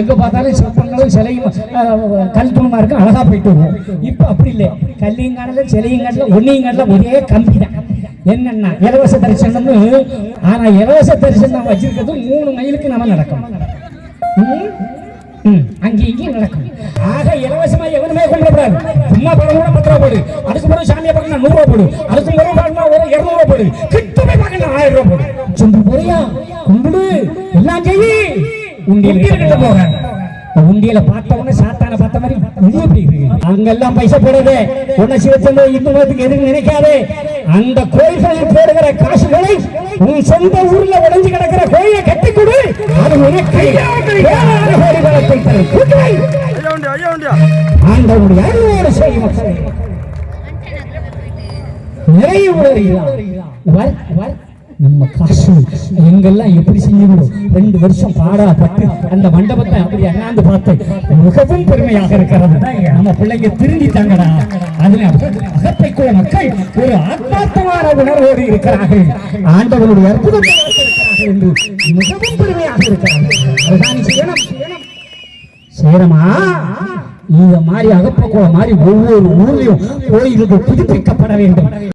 எங்க பார்த்தாலும் சிற்பங்களும் சிலையும் அஹ், கல் தூணமா இருக்கும். அழகா போயிட்டு வருவோம். இப்ப அப்படி இல்லை. கல்லையும் காணல சிலையும் காணல ஒன்னையும் காணல ஒரே கம்பி தான். என்னன்னா இலவச தரிசனம்னு ஆனா இலவச தரிசனம் வச்சிருக்கிறது மூணு மைலுக்கு நம்ம நடக்கும் அங்கே இங்கேயும் நடக்கும். ஆக இலவசமா எவனுமே கொண்டுக்கூடாது சும்மா பணம் கூட பத்து ரூபா போடு. அதுக்கு பிறகு சாமியை பார்க்கணும் நூறு ரூபா போடு. அதுக்கு பிறகு பாடமா ஒரு இருநூறு ரூபா போடு. கிட்ட போய் பார்க்கணும் ஆயிரம் ரூபா போடு. சொந்து முறையா கும்பிடு. எல்லாம் செய்யி உண்டியல் போக உண்டியல பார்த்த உடனே சாத்தான பார்த்த மாதிரி இது எப்படி அங்கெல்லாம் பைசா போடுறது. உன்னை சிவச்சந்திர இந்து மதத்துக்கு எதுவும் நினைக்காதே. அந்த கோயில்களில் போடுகிற காசுகளை உன் சொந்த ஊர்ல உடைஞ்சு கிடக்கிற கோயிலை கட்டி கொடு அது உனக்கு வேளாண் கோடி தரும். கூட்டு ஆண்டவனுடைய அருளோடு செய்ய மக்களே. நிறைய உணர்கிறான் வர், வர். நம்ம காசு எங்கெல்லாம் எப்படி செஞ்சோம் ரெண்டு வருஷம் பாடாப்பட்டு அந்த மண்டபத்தை அப்படி அண்ணாந்து பார்த்து மிகவும் பெருமையாக இருக்கிறது. நம்ம பிள்ளைங்க திருந்திட்டாங்கடா. அதுல அகப்பை மக்கள் ஒரு ஆத்மார்த்தமான உணர்வோடு இருக்கிறார்கள். ஆண்டவனுடைய அற்புதத்தை என்று மிகவும் பெருமையாக இருக்கிறார்கள். அதுதான் செய்யணும் சேரமா இந்த மாதிரி அகப்பக்குளம் மாதிரி ஒவ்வொரு ஊர்லயும் கோயிலுக்கு புதுப்பிக்கப்பட வேண்டும்.